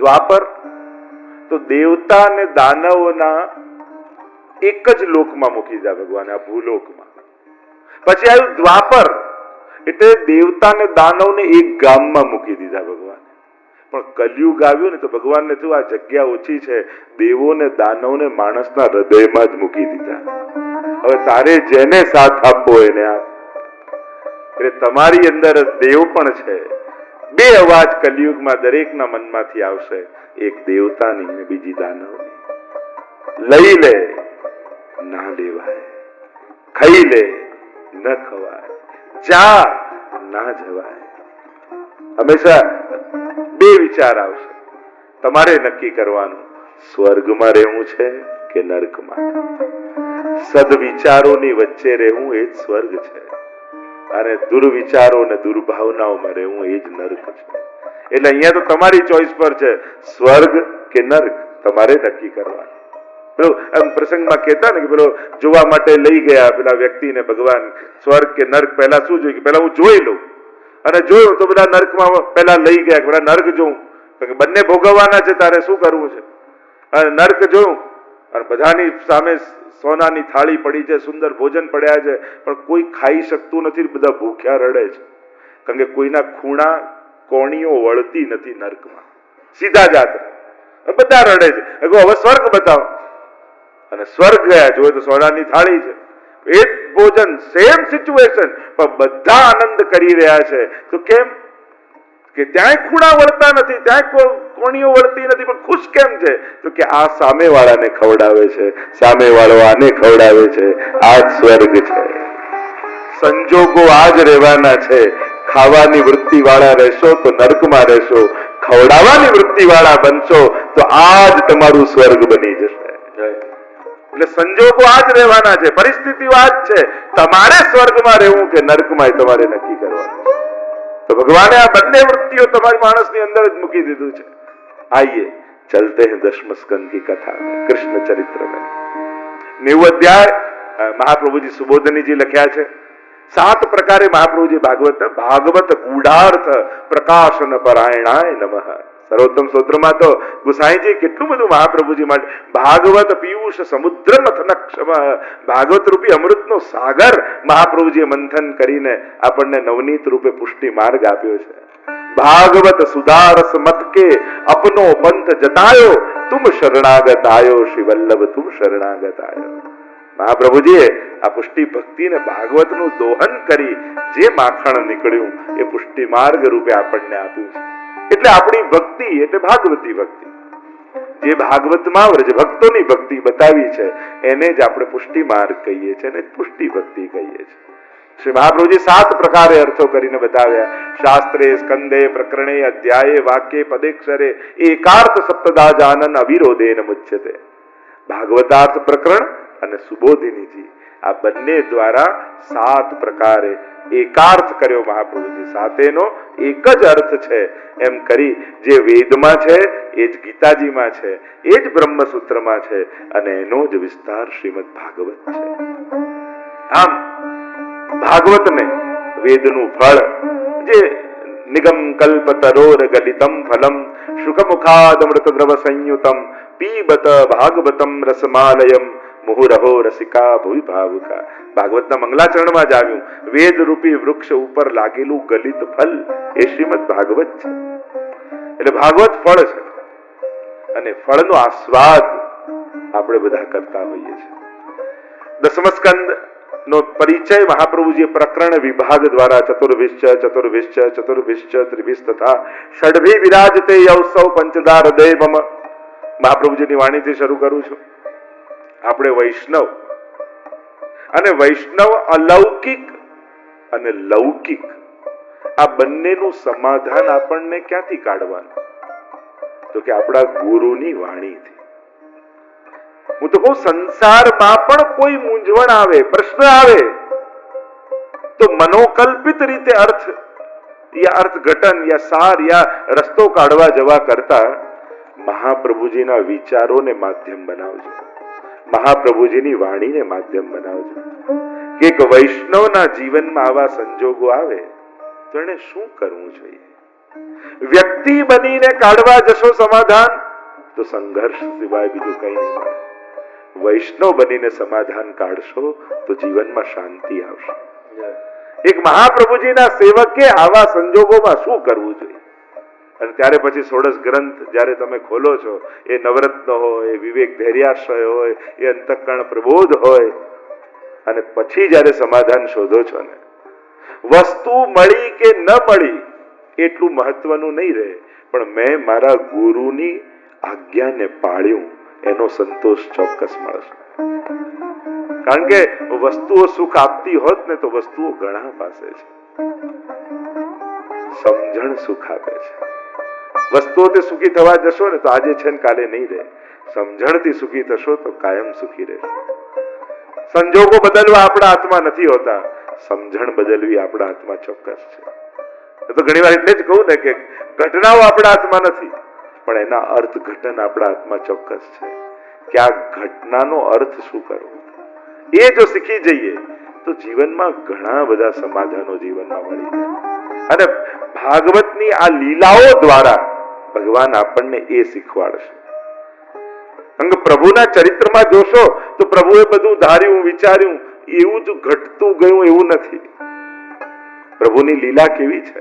દ્વાપર. તો દેવતા અને દાનવના એક જ લોકમાં મૂકી દીધા ભગવાન, આ ભૂલોકમાં. પછી આવ્યું દ્વાપર. એટલે દેવતા ને દાનવને એક ગામમાં મૂકી દીધા ભગવાન. પણ કલયુગ આવ્યું ને તો ભગવાનને થયું આ જગ્યા ઓછી છે. દેવો ને દાનવને માણસના હૃદયમાં જ મૂકી દીધા. હવે તારે જેને સાથ આપવો એને આપ એટલે તમારી અંદર દેવ પણ છે. બે અવાજ કલયુગમાં દરેકના મનમાંથી આવશે. એક દેવતાની ને બીજી દાનવની. લઈ લે, ના લેવાય. ખાઈ લે, ન ખવાય. જા, ના જવાય. હંમેશા બે વિચાર આવશે. તમારે નક્કી કરવાનું, સ્વર્ગમાં રહેવું છે કે નર્કમાં? સદવિચારોની વચ્ચે રહેવું એ જ સ્વર્ગ છે. અને દુર્વિચારો અને દુર્ભાવનાઓમાં રહેવું એ જ નર્ક છે. એટલે અહીંયા તો તમારી ચોઈસ પર છે, સ્વર્ગ કે નર્ક? તમારે નક્કી કરવાનું. પેલો પ્રસંગમાં કહેતા ને કે પેલો જોવા માટે લઈ ગયા પેલા વ્યક્તિને ભગવાન, સ્વર્ગ કે નર્ક પહેલા શું જોયું? કે પહેલા હું જોઈ લઉં. અને જોયું તો બધા નર્કમાં પહેલા લઈ ગયા પેલા નર્ક જોઉં. કે બંને ભોગવવાના છે, તારે શું કરવું છે? અને નર્ક જોયું અને બધાની સામે સોનાની થાળી પડી છે, સુંદર ભોજન પડ્યા છે, પણ કોઈ ખાઈ શકતું નથી, બધા ભૂખ્યા રડે છે. કારણ કે કોઈના ખૂણા, કોણીઓ વળતી નથી નર્કમાં. સીધા જાત બધા રડે છે. હવે સ્વર્ગ બતાવો. અને સ્વર્ગ ગયા, જોયે તો સોનાની થાળી છે. એ ભોજન સેમ સિચ્યુએશન પણ બધા આનંદ કરી રહ્યા છે. તો કેમ? કે ત્યાંય ખૂણા વળતા નથી ત્યાંય કોણીઓ વળતી નથી, પણ ખુશ કેમ છે? તો કે આ સામેવાળાને ખવડાવે છે, સામેવાળો આને ખવડાવે છે, આ જ સ્વર્ગ છે. સંજોગો આ જ રહેવાના છે, ખાવાની વૃત્તિ વાળા રહેશો તો નર્કમાં રહેશો, ખવડાવવાની વૃત્તિ વાળા બનશો તો આ જ તમારું સ્વર્ગ બની જશે. એટલે સંજોગો આ જ રહેવાના છે, પરિસ્થિતિઓ આ જ છે. તમારે સ્વર્ગમાં રહેવું કે નર્કમાં તમારે નક્કી કરવાનું. તો ભગવાને આ બંને વૃત્તિઓ તમારી માણસની અંદર જ મૂકી દીધું છે. આઈએ, ચલતે હે દસમ સ્કંદ કથા, કૃષ્ણ ચરિત્ર મેં. નેવું અધ્યાય મહાપ્રભુજી સુબોધનીજી લખ્યા છે. સાત પ્રકારે મહાપ્રભુજી ભાગવત ભાગવત ગૂઢાર્થ પ્રકાશન પરાયણાય નમઃ. સર્વોત્તમ સ્તોત્રમાં તો ગુસાઈજી કેટલું બધું મહાપ્રભુજી માટે ભાગવત, પિયુષ સમુદ્ર મથન ભાગવત રૂપી અમૃતનો સાગર મહાપ્રભુજીએ મંથન કરીને આપણને નવનીત રૂપે પુષ્ટિ માર્ગ આપ્યો છે. ભાગવત સુધારસ મત અપનો પંથ જતાયો, તુમ શરણાગત આયો શ્રી વલ્લભ તુમ શરણાગત આયો મહાપ્રભુજીએ આ પુષ્ટિ ભક્તિને ભાગવતનું દોહન કરી જે માખણ નીકળ્યું, એ પુષ્ટિ માર્ગ રૂપે આપણને આપ્યું છે. એટલે આપણી ભક્તિ એટલે ભાગવતી ભક્તિ. જે ભાગવતમાં વ્રજ ભક્તોની ભક્તિ બતાવી છે, એને જ આપણે પુષ્ટિ માર્ગ કહીએ છીએ અને પુષ્ટિ ભક્તિ કહીએ છીએ. શ્રી મહાપ્રભુજી સાત પ્રકારે અર્થો કરીને બતાવ્યા. શાસ્ત્રે સ્કંદે પ્રકરણે અધ્યાયે વાક્ય પદેક્ષરે એકાર્થ સપ્તદાજાનન અવિરોધે મુચ્છતે ભાગવતાર્થ પ્રકરણ અને સુબોધિનીજી. આ બંને દ્વારા સાત પ્રકારે એકાર્થ કર્યો મહાપ્રભુજી સાથેનો, એક જ અર્થ છે. એમ કરી જે વેદમાં છે, એ જ ગીતાજીમાં છે, એ જ બ્રહ્મસૂત્રમાં છે, અને એનો જ વિસ્તાર શ્રીમદ ભાગવત છે. આમ, ભાગવતને વેદનું ફળ, જે નિગમ કલ્પ તરોર ગલિતમ ફલમ શુકમુખાદમૃત દ્રવ સંયુતમ, પીબત ભાગવતમ રસમાલયમ, મુહુરહો રસિકા ભૂ ભાવુકા ભાગવતના મંગલાચરણમાં જ આવ્યું. વેદ રૂપી વૃક્ષ ઉપર લાગેલું ગલિત ફલ એ શ્રીમદ ભાગવત છે. એટલે ભાગવત ફળ છે. અને ફળનો આસ્વાદ આપણે બધા કરતા હોઈએ છીએ. દસમસ્કંદ નો પરિચય મહાપ્રભુજીએ પ્રકરણ વિભાગ દ્વારા ચતુર્વિશ્ચ ચતુર્વિશ્ચ ચતુર્વિશ્ચ, ત્રિવિશ તથા ષડભી વિરાજતે યૌસૌ પંચદાર હૃદય મહાપ્રભુજીની વાણીથી શરૂ કરું છું. આપણે વૈષ્ણવ અને વૈષ્ણવ અલૌકિક અને લૌકિક. આ બંનેનું સમાધાન આપણને ક્યાંથી કાઢવાનું? તો કે આપણા ગુરુની વાણીથી. હું તો કહું, સંસારમાં પણ કોઈ મૂંઝવણ આવે, પ્રશ્ન આવે, તો મનોકલ્પિત રીતે અર્થ, યા અર્થઘટન, યા સાર, યા રસ્તો કાઢવા જવા કરતા મહાપ્રભુજીના વિચારોને માધ્યમ બનાવજો. મહાપ્રભુજીની વાણીને માધ્યમ બનાવજો. કે એક વૈષ્ણવના જીવનમાં આવા સંજોગો આવે તો એને શું કરવું જોઈએ? વ્યક્તિ બનીને કાઢવા જશો સમાધાન તો સંઘર્ષ સિવાય બીજું કઈ નહીં મળે. વૈષ્ણવ બનીને સમાધાન કાઢશો તો જીવનમાં શાંતિ આવશે. એક મહાપ્રભુજીના સેવકે આવા સંજોગોમાં શું કરવું જોઈએ? અને ત્યારે પછી સોળસ ગ્રંથ જ્યારે તમે ખોલો છો, એ નવરત્ન હોય વિવેક ધૈર્યાશ્રય હોય, એ અંતકરણ પ્રબોધ હોય, અને પછી જ્યારે સમાધાન શોધો છો ને, વસ્તુ મળી કે ન મળી એટલું મહત્વનું નહીં રહે. પણ મેં મારા ગુરુની આજ્ઞાને પાળ્યું, એનો સંતોષ ચોક્કસ મળશે કારણ કે વસ્તુઓ સુખ આપતી હોત ને તો વસ્તુઓ ઘણા પાસે છે. સમજણ સુખ આપે છે. વસ્તુઓથી સુખી થવા જશો ને તો આજે છે ને કાલે નહીં રહે. સમજણથી સુખી થશો તો કાયમ સુખી રહેશો. સંજોગો બદલવા આપણા હાથમાં નથી હોતા. સમજણ બદલવી આપણા હાથમાં ચોક્કસ છે. તો ઘણી વાર એટલે જ કહું ને કે ઘટનાઓ આપણા હાથમાં નથી, પણ એના અર્થ ઘટન આપણા હાથમાં ચોક્કસ છે. કે આ ઘટનાનો અર્થ શું કરવો? એ જો શીખી જઈએ, તો જીવનમાં ઘણા બધા સમાધાનો જીવનમાં મળી જાય. અને ભાગવતની આ લીલાઓ દ્વારા ભગવાન આપણને એ શીખવાડશે. અંગ પ્રભુના ચરિત્રમાં જોશો, તો પ્રભુએ બધું ધાર્યું, વિચાર્યું, એવું જ ઘટતું ગયું એવું નથી. પ્રભુની લીલા કેવી છે?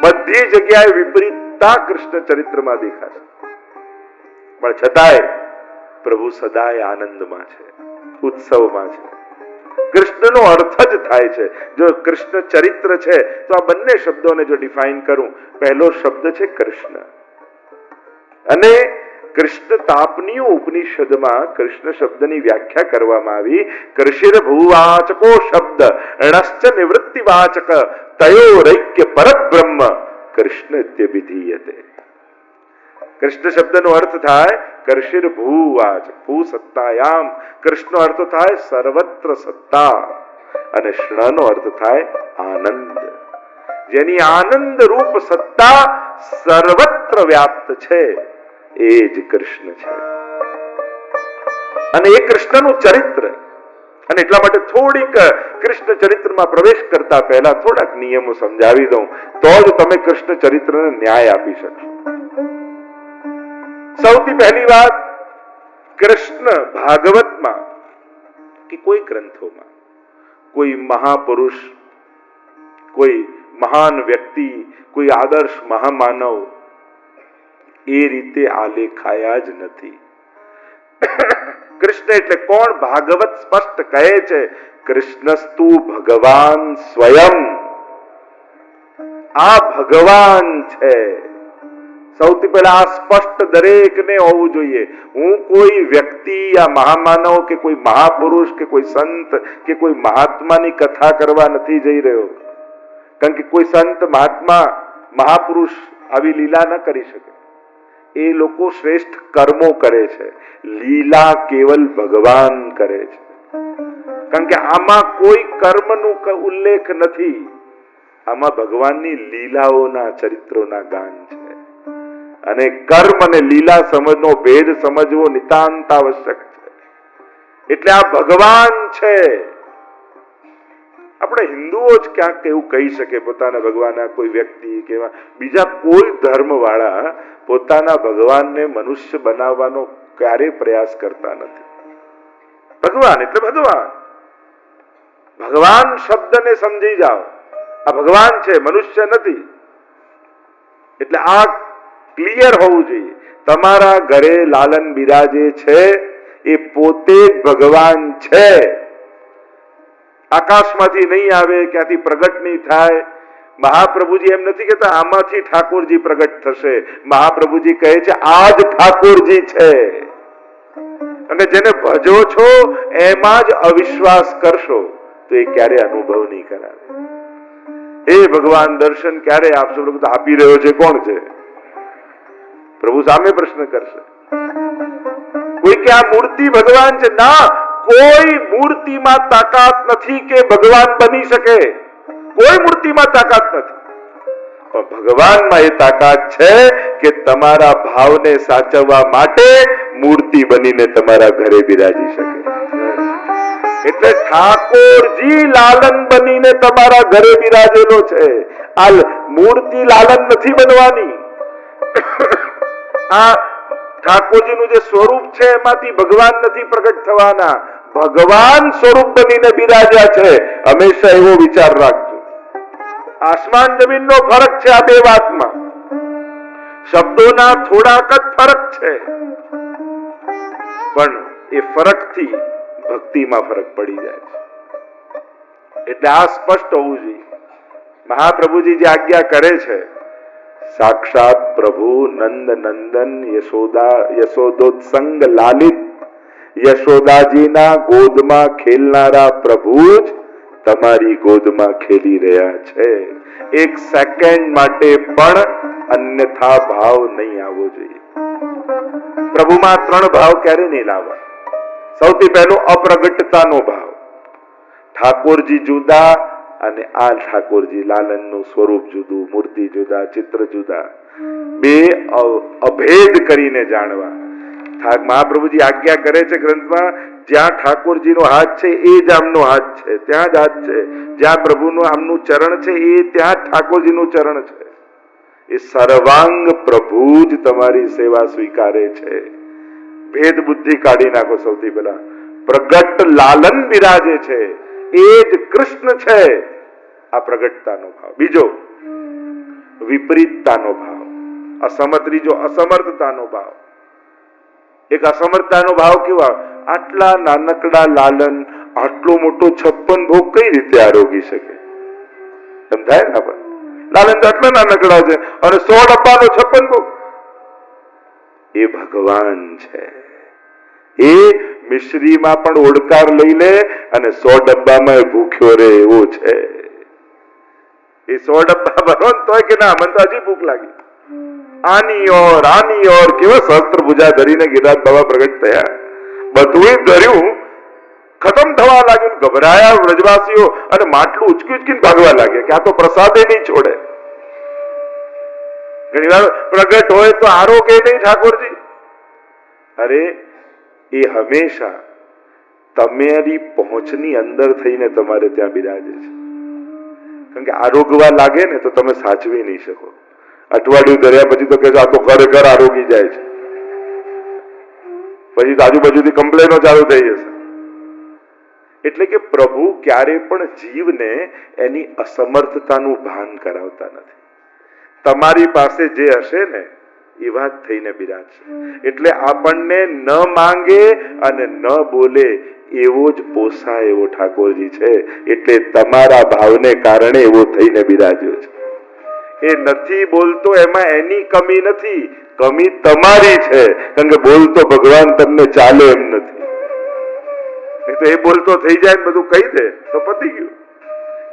બધી જગ્યાએ વિપરીતતા કૃષ્ણ ચરિત્રમાં દેખાશે. પણ છતાંય પ્રભુ સદાય આનંદમાં છે, ઉત્સવમાં છે. કૃષ્ણનો અર્થ જ થાય છે. જો કૃષ્ણ ચરિત્ર છે, તો આ બંને શબ્દોને જો ડિફાઈન કરું, પહેલો શબ્દ છે કૃષ્ણ. અને કૃષ્ણ તાપનીય ઉપનિષદમાં કૃષ્ણ શબ્દની વ્યાખ્યા કરવામાં આવી. કૃષિર ભૂવાચકો શબ્દ, ણશ્ચ નિવૃત્તિવાચક, તયોરૈક્ય પરબ્રહ્મ, કૃષ્ણ વિધીયતે કૃષ્ણ શબ્દનો અર્થ થાય કરશિર ભૂવાચ ભૂ સત્તાયામ કૃષ્ણ અર્થ થાય સર્વત્ર સત્તા અને નો અર્થ થાય આનંદ. જેની આનંદ રૂપ સત્તા સર્વત્ર વ્યાપ્ત છે, એ જ કૃષ્ણ છે. અને એ કૃષ્ણનું ચરિત્ર, અને એટલા માટે થોડીક કૃષ્ણ ચરિત્રમાં પ્રવેશ કરતા પહેલા થોડાક નિયમો સમજાવી દઉં. તો જ તમે કૃષ્ણ ચરિત્રને ન્યાય આપી શકશો. સૌથી પહેલી વાત કૃષ્ણ ભાગવતમાં કે કોઈ ગ્રંથોમાં, કોઈ મહાપુરુષ, કોઈ મહાન વ્યક્તિ, કોઈ આદર્શ મહામાનવ, એ રીતે આલેખાયા જ નથી. કૃષ્ણ એટલે કોણ? ભાગવત સ્પષ્ટ કહે છે, કૃષ્ણસ્તુ ભગવાન સ્વયં. આ ભગવાન છે. સૌથી પહેલા આ સ્પષ્ટ દરેકને હોવું જોઈએ. હું કોઈ વ્યક્તિ યા મહામાનવ કે કોઈ મહાપુરુષ કે કોઈ સંત કે કોઈ મહાત્માની કથા કરવા નથી જઈ રહ્યો. કારણ કે કોઈ સંત, મહાત્મા, મહાપુરુષ આવી લીલા ન કરી શકે. એ લોકો શ્રેષ્ઠ કર્મો કરે છે. લીલા કેવલ ભગવાન કરે છે. કારણ કે આમાં કોઈ કર્મનું ઉલ્લેખ નથી. આમાં ભગવાનની લીલાઓના ચરિત્રોના ગાન છે. અને કર્મ અને લીલા સમજનો ભેદ સમજવો નિતાંત આવશ્યક છે. એટલે આ ભગવાન છે. આપણે હિન્દુઓ જ ક્યાંક એવું કહી શકે પોતાના ભગવાનના કોઈ વ્યક્તિ કે બીજા કોઈ ધર્મવાળા પોતાના ભગવાનને મનુષ્ય બનાવવાનો ક્યારેય પ્રયાસ કરતા નથી. ભગવાન એટલે ભગવાન. ભગવાન શબ્દને સમજી જાઓ. આ ભગવાન છે, મનુષ્ય નથી. એટલે આ ક્લિયર હોવું જોઈએ. તમારા ઘરે લાલન બિરાજે છે, એ પોતે ભગવાન છે. આકાશમાંથી નહીં આવે, ક્યાંથી પ્રગટ નહીં થાય. મહાપ્રભુજી એમ નથી કહેતા, આમાંથી ઠાકોરજી પ્રગટ થશે. મહાપ્રભુજી કહે છે આ જ ઠાકોરજી છે. અને જેને ભજો છો, એમાં જ અવિશ્વાસ કરશો, તો એ ક્યારે અનુભવ નહીં કરાવે. એ ભગવાન, દર્શન ક્યારે આપશો? આપી રહ્યો છે, કોણ છે? પ્રભુ સામે પ્રશ્ન કરશે. કોઈ કે આ મૂર્તિ ભગવાન છે? ના, કોઈ મૂર્તિમાં તાકાત નથી કે ભગવાન બની શકે. કોઈ મૂર્તિમાં તાકાત નથી. પણ ભગવાનમાં એ તાકાત છે કે તમારા ભાવને સાચવવા માટે મૂર્તિ બનીને તમારા ઘરે બિરાજી શકે. એટલે ઠાકોરજી લાલન બનીને તમારા ઘરે બિરાજેલો છે. આ મૂર્તિ લાલન નથી બનવાની. આ ઠાકોરજીનું જે સ્વરૂપ છે, એમાંથી ભગવાન નથી પ્રગટ થવાના. ભગવાન સ્વરૂપ બનીને બિરાજ્યા છે. હંમેશા એવો વિચાર રાખજો. આસમાન જમીનનો ફરક છે આ બે વાતમાં. શબ્દોના થોડાક જ ફરક છે. પણ એ ફરકથી ભક્તિમાં ફરક પડી જાય છે. એટલે આ સ્પષ્ટ હોવું જોઈએ. મહાપ્રભુજી જે આજ્ઞા કરે છે સાક્ષાત પ્રભુ નંદ નંદન યશોદા યશોદોત્સંગ લાલિત યશોદાજીના ગોદમાં ખેલનારા પ્રભુ જ તમારી ગોદમાં ખેલી રહ્યા છે એક સેકન્ડ માટે પણ અન્યથા ભાવ નહીં આવવો જોઈએ પ્રભુમાં ત્રણ ભાવ ક્યારે નહીં લાવવા સૌથી પહેલો અપ્રગટતાનો ભાવ ઠાકોરજી જુદા અને આ ઠાકોરજી લાલનનું સ્વરૂપ જુદું, મૂર્તિ જુદા, ચિત્ર જુદા. બે અભેદ કરીને જાણવા. મહાપ્રભુજી આજ્ઞા કરે છે ગ્રંથમાં, જ્યાં ઠાકોરજીનો હાથ છે, એ જ આમનો હાથ છે. ત્યાં જ હાથ છે. જ્યાં પ્રભુનું આમનું ચરણ છે, એ ત્યાં ઠાકોરજી ઠાકોરજીનું ચરણ છે. એ સર્વાંગ પ્રભુ જ તમારી સેવા સ્વીકારે છે. ભેદ બુદ્ધિ કાઢી નાખો સૌથી પહેલા. પ્રગટ લાલન બિરાજે છે. એ કૃષ્ણ છે. આ પ્રગટતાનો ભાવ. બીજો, વિપરીતતાનો ભાવ. અસમર્થ, ત્રીજો, અસમર્થતાનો ભાવ. એક અસમર્થતાનો ભાવ કેવો? આટલા નાનકડા લાલન, આટલો મોટો છપ્પન ભોગ કઈ રીતે આરોગી શકે? સમજાય ને આપણે લાલન તો આટલા નાનકડા છે અને સો ડબ્બાનો છપ્પન ભોગ. એ ભગવાન છે. એ મિશ્રીમાં પણ ઓડકાર લઈ લે અને સો ડબ્બામાં ભૂખ્યો રે એવો છે. એ સો ડબ્બા ભરો તો કે ના, મને તો હજી ભૂખ લાગી. આની ઓર આની ઓર, કેવા શસ્ત્ર પૂજા ધરીને ગિરિરાજ બાબા પ્રગટ થયા. બધું ધર્યું, ખતમ થવા લાગ્યું, ગભરાયા વ્રજવાસીઓ અને માટલું ઉચકી ઉચકીને ભાગવા લાગ્યા કે આ તો પ્રસાદે નહીં છોડે. ઘણી વાર પ્રગટ હોય તો આરો કે નહીં ઠાકોરજી. અરે એ હંમેશા તમારી પહોંચની અંદર થઈને તમારે ત્યાં બિરાજે છે. કારણ કે આરોગવા લાગે ને તો તમે સાચવી નહીં શકો. અઠવાડિયું ધર્યા પછી તો કે આ તો ઘર ઘર આરોગી જાય છે. પછી તો આજુબાજુથી કમ્પ્લેનો ચાલુ થઈ જશે. એટલે કે પ્રભુ ક્યારે પણ જીવને એની અસમર્થતાનું ભાન કરાવતા નથી. તમારી પાસે જે હશે ને એવા જ થઈને બિરાજશે એટલે આપણને ન માંગે અને ન બોલે એવો જ પોસા એવો ઠાકોરજી છે. એટલે તમારા ભાવને કારણે એવો થઈને બિરાજ્યો છે. એ નથી બોલતો એમાં એની કમી નથી. કમી તમારી છે. કારણ કે બોલતો ભગવાન તમને ચાલે એમ નથી. તો એ બોલતો થઈ જાય બધું કહી દે તો પતી ગયું.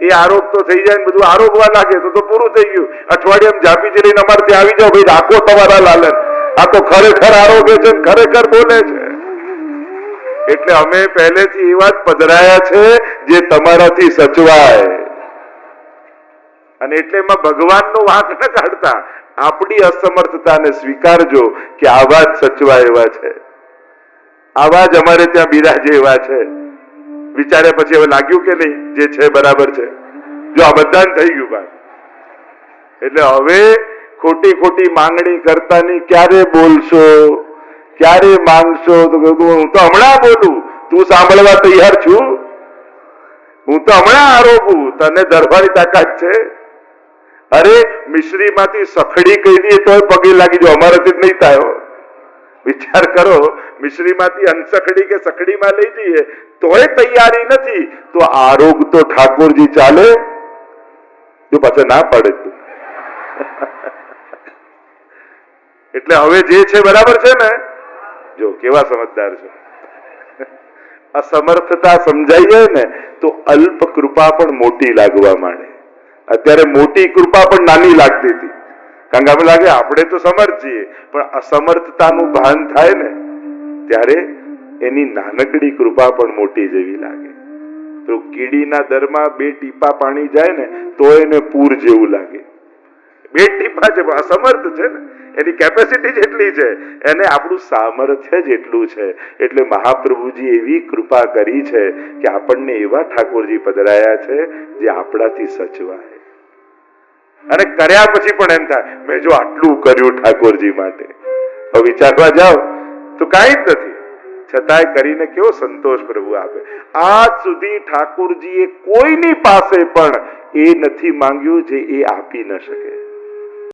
એ આરોપ તો થઈ જાય બધું આરોપવા લાગે તો તો પૂરું થઈ ગયું. અઠવાડિયામાં જાપી લઈને અમારે ત્યાં આવી જાઓ, ભાઈ, રાખો તમારા લાલન. આ તો ખરેખર આરોગે છે ખરેખર બોલે છે. એટલે અમે પહેલેથી એવા જ પધરાયા છે જે તમારાથી સચવાય. અને એટલે એમાં ભગવાનનો વાંક ન કાઢતા. આપણી અસમર્થતાને સ્વીકારજો કે આવા જ સચવા એવા છે. આવા જ અમારે ત્યાં બિરાજે એવા છે. વિચાર્યા પછી હવે લાગ્યું કે નહીં, જે છે બરાબર છે. જો આ બધા થઈ ગયું ભાઈ એટલે હવે ખોટી ખોટી માંગણી કરતા ની ક્યારે બોલશો? ક્યારે માંગશો? તો હું તો હમણાં બોલું. તું સાંભળવા તૈયાર છું? હું તો હમણાં આરોપું. તને દરબારી તાકાત છે? અરે, મિશ્રીમાંથી સખડી કહી દઈએ તોય પગે લાગી જો અમારાથી જ નહીં થાય વિચાર કરો મિશ્રીમાંથી અનસખડી કે સખડીમાં લઈ જઈએ, તોય તૈયારી નથી. તો આરોગ તો ઠાકોરજી ચાલે? જો પાછા ના પડે એટલે હવે જે છે બરાબર છે ને? જો કેવા સમજદાર છે. અસમર્થતા સમજાઈ જાય ને, તો અલ્પ કૃપા પણ મોટી લાગવા માંડે. અત્યારે મોટી કૃપા પણ નાની લાગતી હતી. કારણ કે આપણે લાગે, આપણે તો સમર્થ છીએ પણ અસમર્થતાનું ભાન થાય ને ત્યારે એની નાનકડી કૃપા પણ મોટી જેવી લાગે. તો કીડીના દરમાં બે ટીપા પાણી જાય ને, તો એને પૂર જેવું લાગે. બે ટીપા છે અસમર્થ છે ને? એની કેપેસિટી જેટલી છે. એને આપણું સામર્થ્ય જ એટલું છે. એટલે મહાપ્રભુજી એવી કૃપા કરી છે કે આપણને એવા ઠાકોરજી પધરાયા છે જે આપણાથી સચવાય. અને કર્યા પછી પણ એમ થાય, મેં જો આટલું કર્યું ઠાકોરજી માટે. હવે વિચારવા જાઓ તો કાંઈ જ નથી. છતાંય કરીને કેવો સંતોષ પ્રભુ આપે. આજ સુધી ઠાકોરજીએ કોઈની પાસે પણ એ નથી માંગ્યું જે એ આપી ન શકે.